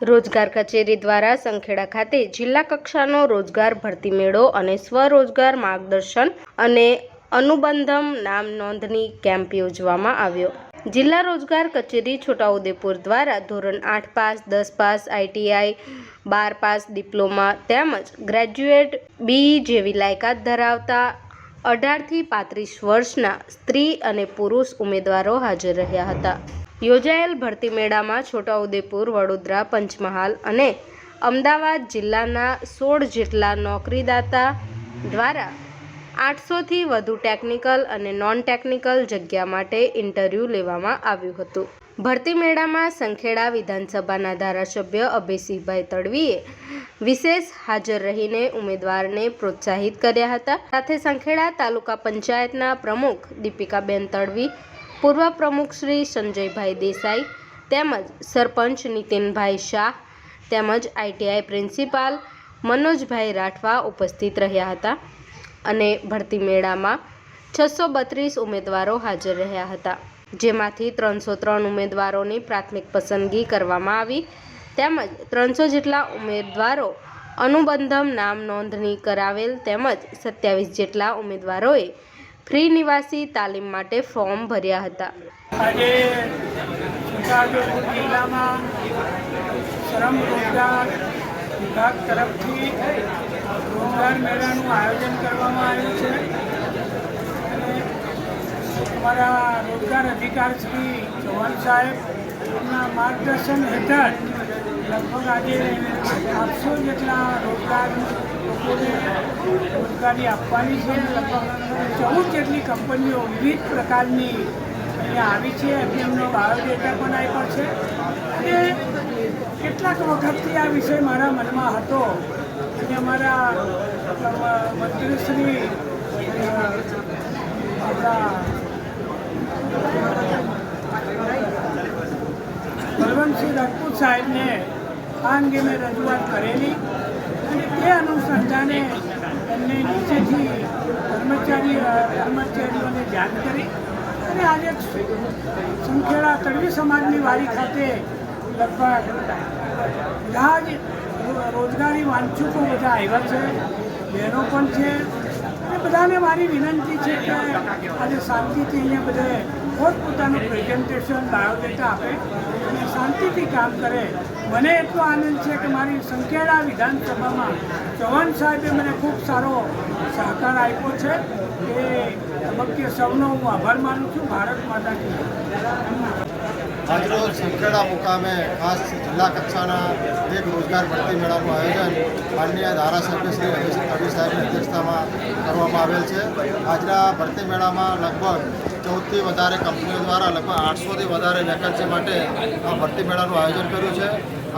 રોજગાર કચેરી દ્વારા સંખેડા ખાતે જિલ્લા કક્ષાનો રોજગાર ભરતી મેળો અને સ્વરોજગાર માર્ગદર્શન અને અનુબંધમ નામ નોંધણી કેમ્પ યોજવામાં આવ્યો. જિલ્લા રોજગાર કચેરી છોટાઉદેપુર દ્વારા ધોરણ આઠ પાસ, દસ પાસ, આઈટીઆઈ, બાર પાસ, ડિપ્લોમા તેમજ ગ્રેજ્યુએટ બી જેવી લાયકાત ધરાવતા અઢારથી પાંત્રીસ વર્ષના સ્ત્રી અને પુરુષ ઉમેદવારો હાજર રહ્યા હતા. યોજાયેલ ભરતી મેળામાં છોટાઉદેપુર, વડોદરા, પંચમહાલ અને અમદાવાદ જિલ્લાના સોળ જેટલા નોકરીદાતા દ્વારા આઠસોથી વધુ ટેકનિકલ અને નોન ટેકનિકલ જગ્યા માટે ઇન્ટરવ્યૂ લેવામાં આવ્યું હતું. ભરતી મેળામાં સંખેડા વિધાનસભાના ધારાસભ્ય અભયસિંહભાઈ તડવીએ વિશેષ હાજર રહીને ઉમેદવારને પ્રોત્સાહિત કર્યા હતા. સાથે સંખેડા તાલુકા પંચાયતના પ્રમુખ દીપિકાબેન તડવી પૂર્વ પ્રમુખ શ્રી સંજયભાઈ દેસાઈ તેમજ સરપંચ નીતિનભાઈ શાહ તેમજ આઈટીઆઈ પ્રિન્સિપાલ મનોજભાઈ રાઠવા ઉપસ્થિત રહ્યા હતા અને ભરતી મેળામાં છસો બત્રીસ ઉમેદવારો હાજર રહ્યા હતા. જેમાંથી ત્રણસો ત્રણ ઉમેદવારોની પ્રાથમિક પસંદગી કરવામાં આવી. તેમજ ત્રણસો જેટલા ઉમેદવારો અનુબંધમ નામ નોંધણી કરાવેલ તેમજ સત્યાવીસ જેટલા ઉમેદવારોએ ફ્રી નિવાસી તાલીમ માટે ફોર્મ ભર્યા હતા. શ્રમ રોજગાર તરફથી રોજગાર આયોજન કરવામાં આવ્યું છે. અમારા રોજગાર અધિકાર શ્રી ચૌહાણ સાહેબના માર્ગદર્શન હેઠળ લગભગ આજે આઠસો જેટલા રોજગાર લોકોને રોજગારી આપવાની છે લગભગ ચૌદ જેટલી કંપનીઓ વિવિધ પ્રકારની અહીંયા આવી છે. એમને બાયોડેટા પણ આપ્યો છે. અને કેટલાક વખતથી આ વિષય મારા મનમાં હતો. અને અમારા મંત્રીશ્રી, આપણા બલવંતસિંહ રાજપૂત સાહેબને આ અંગે મેં રજૂઆત કરેલી અને તે અનુસંધાને એમને નીચેથી કર્મચારી કર્મચારીઓને જાણ કરી અને આજે સંખેડા તળવી સમાજની વાડી ખાતે લગભગ બધા જ રો- રોજગારી વાંચુકો બધા આવ્યા છે, બહેનો પણ છે. અને બધાને મારી વિનંતી છે કે આજે શાંતિથી અહીંયા બધે પોતપોતાનું પ્રેઝન્ટેશન બાયોડેટા આપે અને શાંતિથી કામ કરે. મને એટલો આનંદ છે કે મારી સંખેડા વિધાનસભામાં ચૌહાણ સાહેબે મને ખૂબ સારો સહકાર આપ્યો છે એ તબક્કે સૌનો હું આભાર માનું છું, ભારત માતાજી આજરોજ સંખેડા મુકામે ખાસ જિલ્લા કક્ષાના એક રોજગાર ભરતી મેળાનું આયોજન માનનીય ધારાસભ્ય શ્રી કડી સાહેબની અધ્યક્ષતામાં કરવામાં આવેલ છે. આજના ભરતી મેળામાં લગભગ ચૌદથી વધારે કંપનીઓ દ્વારા લગભગ આઠસોથી વધારે વેકન્સી માટે આ ભરતી મેળાનું આયોજન કર્યું છે.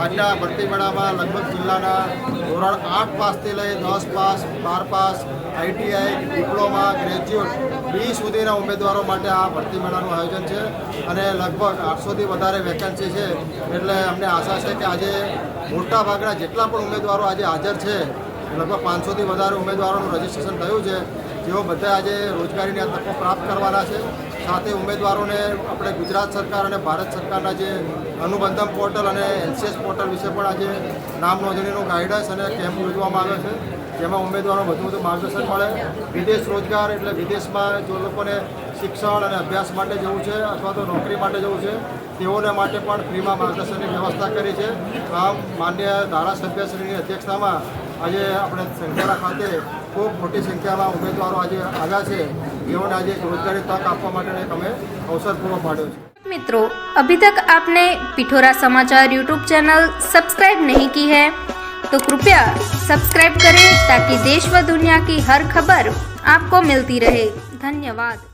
આજના ભરતી મેળામાં લગભગ જિલ્લાના ધોરણ આઠ પાસથી લઈ દસ પાસ, બાર pass, ITI, diploma, graduate B સુધીના ઉમેદવારો માટે આ ભરતી મેળાનું આયોજન છે અને લગભગ આઠસોથી વધારે વેકેન્સી છે. એટલે અમને આશા છે કે આજે મોટા ભાગના જેટલા પણ ઉમેદવારો આજે હાજર છે લગભગ પાંચસોથી વધારે ઉમેદવારોનું રજીસ્ટ્રેશન થયું છે, જેઓ બધા આજે રોજગારીની આ તકો પ્રાપ્ત કરવાના છે. સાથે ઉમેદવારોને આપણે ગુજરાત સરકાર અને ભારત સરકારના જે અનુબંધમ પોર્ટલ અને એનસીએસ પોર્ટલ વિશે પણ આજે નામ નોંધણીનું ગાઈડન્સ અને કેમ્પ યોજવામાં આવ્યો છે, જેમાં ઉમેદવારો વધુ વધુ માર્ગદર્શન મળે. વિદેશ રોજગાર એટલે વિદેશમાં જો લોકોને શિક્ષણ અને અભ્યાસ માટે જવું છે અથવા તો નોકરી માટે જવું છે, તેઓને માટે પણ ફ્રીમાં માર્ગદર્શનની વ્યવસ્થા કરી છે. આમ માન્ય ધારાસભ્યશ્રીની અધ્યક્ષતામાં આજે આપણે સંખ્યાના ખાતે ખૂબ મોટી સંખ્યામાં ઉમેદવારો આજે આવ્યા છે જેઓને આજે એક રોજગારી તક આપવા માટે એક અમે અવસર પૂરો પાડ્યો છે मित्रों अभी तक आपने पिठोरा समाचार यूट्यूब चैनल सब्सक्राइब नहीं की है तो कृपया सब्सक्राइब करें ताकि देश व दुनिया की हर खबर आपको मिलती रहे धन्यवाद